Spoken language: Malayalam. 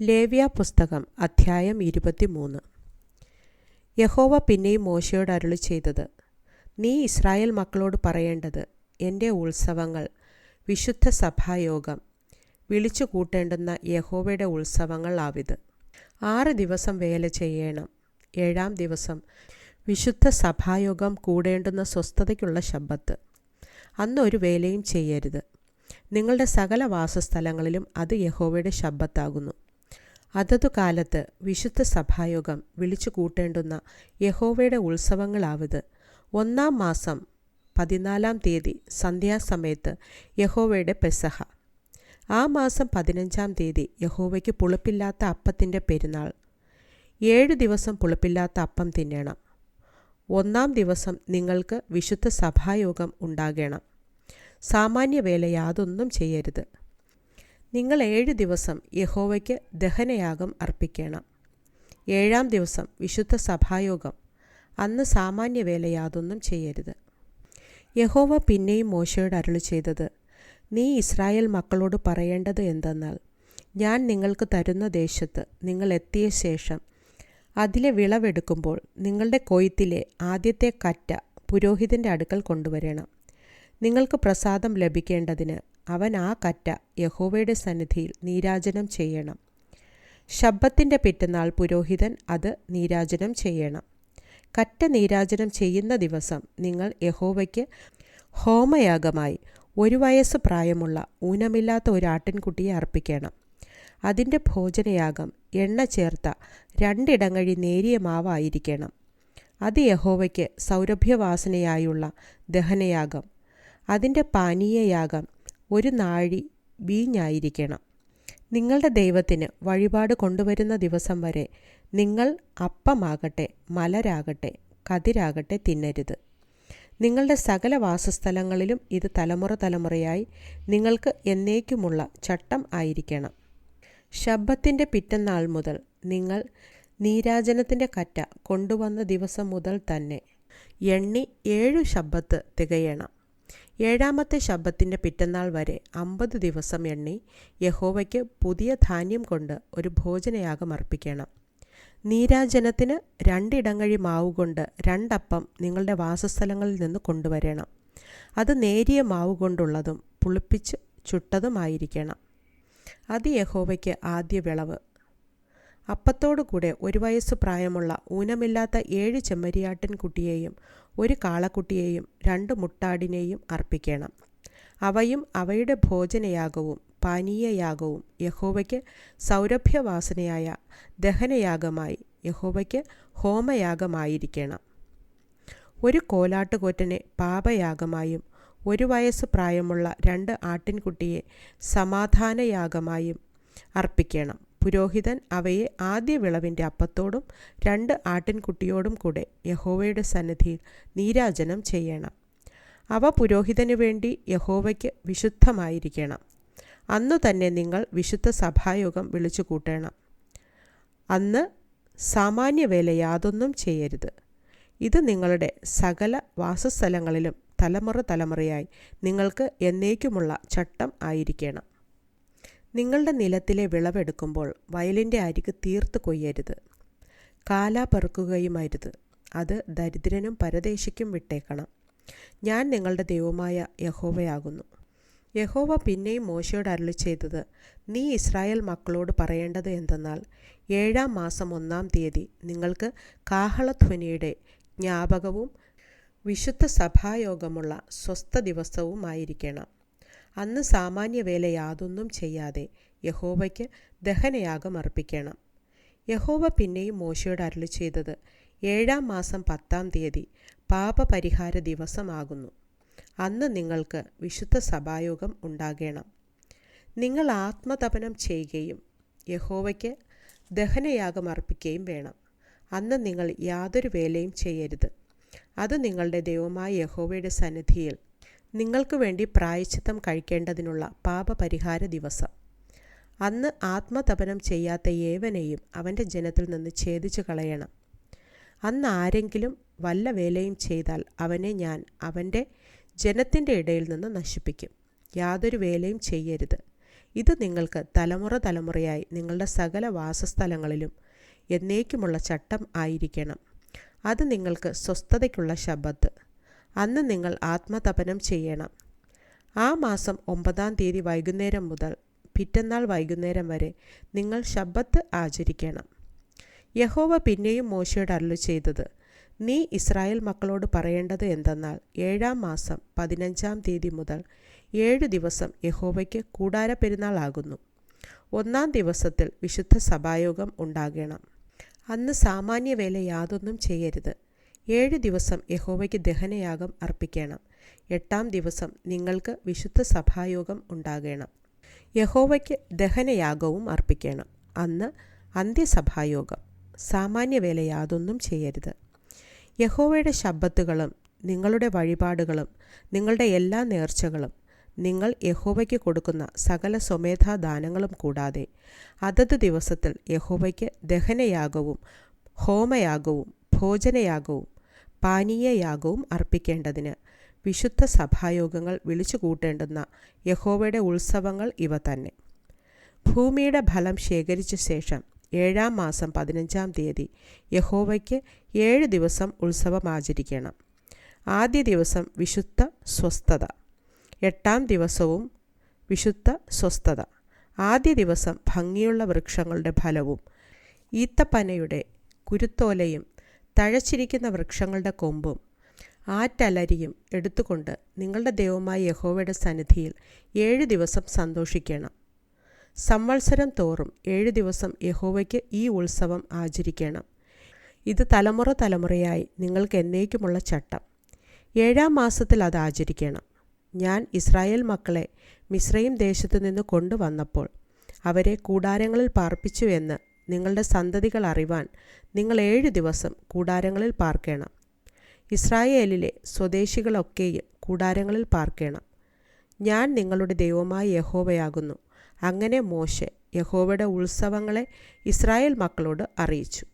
ലേവ്യ പുസ്തകം അധ്യായം ഇരുപത്തിമൂന്ന്. യഹോവ പിന്നെയും മോശയോട് അരുളി ചെയ്തത് നീ ഇസ്രായേൽ മക്കളോട് പറയേണ്ടത് എന്റെ ഉത്സവങ്ങൾ വിശുദ്ധ സഭായോഗം വിളിച്ചു കൂട്ടേണ്ടുന്ന യഹോവയുടെ ഉത്സവങ്ങൾ ആവിത്. ആറ് ദിവസം വേല ചെയ്യണം. ഏഴാം ദിവസം വിശുദ്ധ സഭായോഗം കൂടേണ്ടുന്ന സ്വസ്ഥതയ്ക്കുള്ള ശബ്ദത്ത് അന്ന് ഒരു വേലയും ചെയ്യരുത്. നിങ്ങളുടെ സകല വാസസ്ഥലങ്ങളിലും അത് യഹോവയുടെ ശബ്ബത്താകുന്നു. അതതു കാലത്ത് വിശുദ്ധ സഭായോഗം വിളിച്ചു കൂട്ടേണ്ടുന്ന യഹോവയുടെ ഉത്സവങ്ങളാവത്. ഒന്നാം മാസം പതിനാലാം തീയതി സന്ധ്യാസമയത്ത് യഹോവയുടെ പെസഹ. ആ മാസം പതിനഞ്ചാം തീയതി യഹോവയ്ക്ക് പുളിപ്പില്ലാത്ത അപ്പത്തിന്റെ പെരുന്നാൾ. ഏഴ് ദിവസം പുളിപ്പില്ലാത്ത അപ്പം തിന്നണം. ഒന്നാം ദിവസം നിങ്ങൾക്ക് വിശുദ്ധ സഭായോഗം ഉണ്ടാകണം. സാമാന്യ വേല യാതൊന്നും ചെയ്യരുത്. നിങ്ങൾ ഏഴ് ദിവസം യഹോവയ്ക്ക് ദഹനയാഗം അർപ്പിക്കണം. ഏഴാം ദിവസം വിശുദ്ധ സഭായോഗം. അന്ന് സാമാന്യ വേല യാതൊന്നും ചെയ്യരുത്. യഹോവ പിന്നെയും മോശയോട് അരുളി ചെയ്തത് നീ ഇസ്രായേൽ മക്കളോട് പറയേണ്ടത് എന്തെന്നാൽ ഞാൻ നിങ്ങൾക്ക് തരുന്ന ദേശത്ത് നിങ്ങൾ എത്തിയ ശേഷം അതിലെ വിളവെടുക്കുമ്പോൾ നിങ്ങളുടെ കൊയ്ത്തിലെ ആദ്യത്തെ കറ്റ പുരോഹിതന്റെ അടുക്കൽ കൊണ്ടുവരണം. നിങ്ങൾക്ക് പ്രസാദം ലഭിക്കേണ്ടതിന് അവൻ ആ കറ്റ യഹോവയുടെ സന്നിധിയിൽ നീരാജനം ചെയ്യണം. ശബ്ദത്തിന്റെ പിറ്റന്നാൾ പുരോഹിതൻ അത് നീരാജനം ചെയ്യണം. കറ്റ നീരാജനം ചെയ്യുന്ന ദിവസം നിങ്ങൾ യഹോവയ്ക്ക് ഹോമയാഗമായി ഒരു വയസ്സ് പ്രായമുള്ള ഊനമില്ലാത്ത ഒരു ആട്ടിൻകുട്ടിയെ അർപ്പിക്കണം. അതിന്റെ ഭോജനയാഗം എണ്ണ ചേർത്ത രണ്ടിടങ്ങഴി നേരിയ മാവായിരിക്കണം. അത് യഹോവയ്ക്ക് സൗരഭ്യവാസനയായുള്ള ദഹനയാഗം. അതിന്റെ പാനീയയാഗം ഒരു നാഴി വീഞ്ഞായിരിക്കണം. നിങ്ങളുടെ ദൈവത്തിന് വഴിപാട് കൊണ്ടുവരുന്ന ദിവസം വരെ നിങ്ങൾ അപ്പമാകട്ടെ മലരാകട്ടെ കതിരാകട്ടെ തിന്നരുത്. നിങ്ങളുടെ സകല വാസസ്ഥലങ്ങളിലും ഇത് തലമുറ തലമുറയായി നിങ്ങൾക്ക് എന്നേക്കുമുള്ള ചട്ടം ആയിരിക്കണം. ശബ്ദത്തിന്റെ പിറ്റന്നാൾ മുതൽ നിങ്ങൾ നീരാജനത്തിന്റെ കറ്റ കൊണ്ടുവന്ന ദിവസം മുതൽ തന്നെ എണ്ണി ഏഴു ശബ്ദത്ത് തികയണം. ഏഴാമത്തെ ശബ്ദത്തിന്റെ പിറ്റന്നാൾ വരെ അമ്പത് ദിവസം എണ്ണി യഹോവയ്ക്ക് പുതിയ ധാന്യം കൊണ്ട് ഒരു ഭോജനയാഗം അർപ്പിക്കണം. നീരാജനത്തിന് രണ്ടിടങ്ങഴി മാവ് കൊണ്ട് രണ്ടപ്പം നിങ്ങളുടെ വാസസ്ഥലങ്ങളിൽ നിന്ന് കൊണ്ടുവരണം. അത് നേരിയ മാവ് കൊണ്ടുള്ളതും പുളിപ്പിച്ച് ചുട്ടതുമായിരിക്കണം. അത് യഹോവയ്ക്ക് ആദ്യ വിളവ്. അപ്പത്തോടു കൂടെ ഒരു വയസ്സ് പ്രായമുള്ള ഊനമില്ലാത്ത ഏഴ് ചെമ്മരിയാട്ടിൻ കുട്ടിയെയും ഒരു കാളക്കുട്ടിയെയും രണ്ട് മുട്ടാടിനെയും അർപ്പിക്കണം. അവയും അവയുടെ ഭോജനയാഗവും പാനീയയാഗവും യഹോവയ്ക്ക് സൗരഭ്യവാസനയായ ദഹനയാഗമായി യഹോവയ്ക്ക് ഹോമയാഗമായിരിക്കണം. ഒരു കോലാട്ടുകൊറ്റനെ പാപയാഗമായും ഒരു വയസ്സ് പ്രായമുള്ള രണ്ട് ആട്ടിൻകുട്ടിയെ സമാധാനയാഗമായും അർപ്പിക്കണം. പുരോഹിതൻ അവയെ ആദ്യ വിളവിന്റെ അപ്പത്തോടും രണ്ട് ആട്ടിൻകുട്ടിയോടും കൂടെ യഹോവയുടെ സന്നിധിയിൽ നീരാജനം ചെയ്യണം. അവ പുരോഹിതനു വേണ്ടി യഹോവയ്ക്ക് വിശുദ്ധമായിരിക്കണം. അന്നു തന്നെ നിങ്ങൾ വിശുദ്ധ സഭായോഗം വിളിച്ചു കൂട്ടണം അന്ന് സാമാന്യവേല യാതൊന്നും ചെയ്യരുത്. ഇത് നിങ്ങളുടെ സകല വാസസ്ഥലങ്ങളിലും തലമുറ തലമുറയായി നിങ്ങൾക്ക് എന്നേക്കുമുള്ള ചട്ടം ആയിരിക്കണം. നിങ്ങളുടെ നിലത്തിലെ വിളവെടുക്കുമ്പോൾ വയലിന്റെ അരിക് തീർത്ത് കൊയ്യരുത്. കാല പെറുക്കുകയുമരുത്. അത് ദരിദ്രനും പരദേശിക്കും വിട്ടേക്കണം. ഞാൻ നിങ്ങളുടെ ദൈവമായ യഹോവയാകുന്നു. യഹോവ പിന്നെയും മോശയോട് അരുളി ചെയ്തത് നീ ഇസ്രായേൽ മക്കളോട് പറയേണ്ടത് എന്തെന്നാൽ ഏഴാം മാസം ഒന്നാം തീയതി നിങ്ങൾക്ക് കാഹളധ്വനിയുടെ ജ്ഞാപകവും വിശുദ്ധ സഭായോഗമുള്ള സ്വസ്ഥ ദിവസവുമായിരിക്കണം അന്ന് സാമാന്യ വേല യാതൊന്നും ചെയ്യാതെ യഹോവയ്ക്ക് ദഹനയാഗം അർപ്പിക്കണം. യഹോവ പിന്നെയും മോശയോട് അരുളി ചെയ്തത് ഏഴാം മാസം പത്താം തീയതി പാപപരിഹാര ദിവസമാകുന്നു. അന്ന് നിങ്ങൾക്ക് വിശുദ്ധ സഭായോഗം ഉണ്ടാകണം. നിങ്ങൾ ആത്മതപനം ചെയ്യുകയും യഹോവയ്ക്ക് ദഹനയാഗം അർപ്പിക്കുകയും വേണം. അന്ന് നിങ്ങൾ യാതൊരു വേലയും ചെയ്യരുത്. അത് നിങ്ങളുടെ ദൈവമായ യഹോവയുടെ സന്നിധിയിൽ നിങ്ങൾക്ക് വേണ്ടി പ്രായച്ചിത്തം കഴിക്കേണ്ടതിനുള്ള പാപപരിഹാര ദിവസം. അന്ന് ആത്മതപനം ചെയ്യാത്ത ഏവനെയും അവന്റെ ജനത്തിൽ നിന്ന് ഛേദിച്ചു കളയണം. അന്ന് ആരെങ്കിലും വല്ല വേലയും ചെയ്താൽ അവനെ ഞാൻ അവന്റെ ജനത്തിന്റെ ഇടയിൽ നിന്ന് നശിപ്പിക്കും. യാതൊരു വേലയും ചെയ്യരുത്. ഇത് നിങ്ങൾക്ക് തലമുറ തലമുറയായി നിങ്ങളുടെ സകല വാസസ്ഥലങ്ങളിലും എന്നേക്കുമുള്ള ചട്ടം ആയിരിക്കണം. അത് നിങ്ങൾക്ക് സ്വസ്ഥതയ്ക്കുള്ള ശബത്ത് അന്ന് നിങ്ങൾ ആത്മതപനം ചെയ്യണം. ആ മാസം ഒമ്പതാം തീയതി വൈകുന്നേരം മുതൽ പിറ്റന്നാൾ വൈകുന്നേരം വരെ നിങ്ങൾ ശബ്ബത്ത് ആചരിക്കണം. യഹോവ പിന്നെയും മോശയോട് അരുളി ചെയ്തത് നീ ഇസ്രായേൽ മക്കളോട് പറയേണ്ടത് എന്തെന്നാൽ ഏഴാം മാസം പതിനഞ്ചാം തീയതി മുതൽ ഏഴ് ദിവസം യഹോവയ്ക്ക് കൂടാര പെരുന്നാളാകുന്നു ഒന്നാം ദിവസത്തിൽ വിശുദ്ധ സഭായോഗം ഉണ്ടാകണം. അന്ന് സാമാന്യ വേല യാതൊന്നും ചെയ്യരുത്. ഏഴ് ദിവസം യഹോവയ്ക്ക് ദഹനയാഗം അർപ്പിക്കണം. എട്ടാം ദിവസം നിങ്ങൾക്ക് വിശുദ്ധ സഭായോഗം ഉണ്ടാകണം. യഹോവയ്ക്ക് ദഹനയാഗവും അർപ്പിക്കണം. അന്ന് അന്ത്യസഭായോഗം. സാമാന്യ വേല യാതൊന്നും ചെയ്യരുത്. യഹോവയുടെ ശബ്ദത്തുകളും നിങ്ങളുടെ വഴിപാടുകളും നിങ്ങളുടെ എല്ലാ നേർച്ചകളും നിങ്ങൾ യഹോവയ്ക്ക് കൊടുക്കുന്ന സകല സ്വമേധാ ദാനങ്ങളും കൂടാതെ അതത് ദിവസത്തിൽ യഹോവയ്ക്ക് ദഹനയാഗവും ഹോമയാഗവും ഭോജനയാഗവും പാനീയയാഗവും അർപ്പിക്കേണ്ടതിന് വിശുദ്ധ സഭായോഗങ്ങൾ വിളിച്ചു കൂട്ടേണ്ടുന്ന യഹോവയുടെ ഉത്സവങ്ങൾ ഇവ തന്നെ. ഭൂമിയുടെ ഫലം ശേഖരിച്ച ശേഷം ഏഴാം മാസം പതിനഞ്ചാം തീയതി യഹോവയ്ക്ക് ഏഴ് ദിവസം ഉത്സവം ആചരിക്കണം. ആദ്യ ദിവസം വിശുദ്ധ സ്വസ്ഥത എട്ടാം ദിവസവും വിശുദ്ധ സ്വസ്ഥത ആദ്യ ദിവസം ഭംഗിയുള്ള വൃക്ഷങ്ങളുടെ ഫലവും ഈത്തപ്പനയുടെ കുരുത്തോലയും തഴച്ചിരിക്കുന്ന വൃക്ഷങ്ങളുടെ കൊമ്പും ആറ്റലരിയും എടുത്തുകൊണ്ട് നിങ്ങളുടെ ദൈവമായ യഹോവയുടെ സന്നിധിയിൽ ഏഴ് ദിവസം സന്തോഷിക്കണം. സംവത്സരം തോറും ഏഴ് ദിവസം യഹോവയ്ക്ക് ഈ ഉത്സവം ആചരിക്കണം. ഇത് തലമുറ തലമുറയായി നിങ്ങൾക്ക് എന്നേക്കുമുള്ള ചട്ടം. ഏഴാം മാസത്തിൽ അത് ആചരിക്കണം. ഞാൻ ഇസ്രായേൽ മക്കളെ മിശ്രയും ദേശത്തു നിന്ന് കൊണ്ടുവന്നപ്പോൾ അവരെ കൂടാരങ്ങളിൽ പാർപ്പിച്ചു എന്ന് നിങ്ങളുടെ സന്തതികൾ അറിവാൻ നിങ്ങൾ ഏഴ് ദിവസം കൂടാരങ്ങളിൽ പാർക്കണം. ഇസ്രായേലിലെ സ്വദേശികളൊക്കെയും കൂടാരങ്ങളിൽ പാർക്കണം. ഞാൻ നിങ്ങളുടെ ദൈവമായ യഹോവയാകുന്നു. അങ്ങനെ മോശെ യഹോവയുടെ ഉത്സവങ്ങളെ ഇസ്രായേൽ മക്കളോട് അറിയിച്ചു.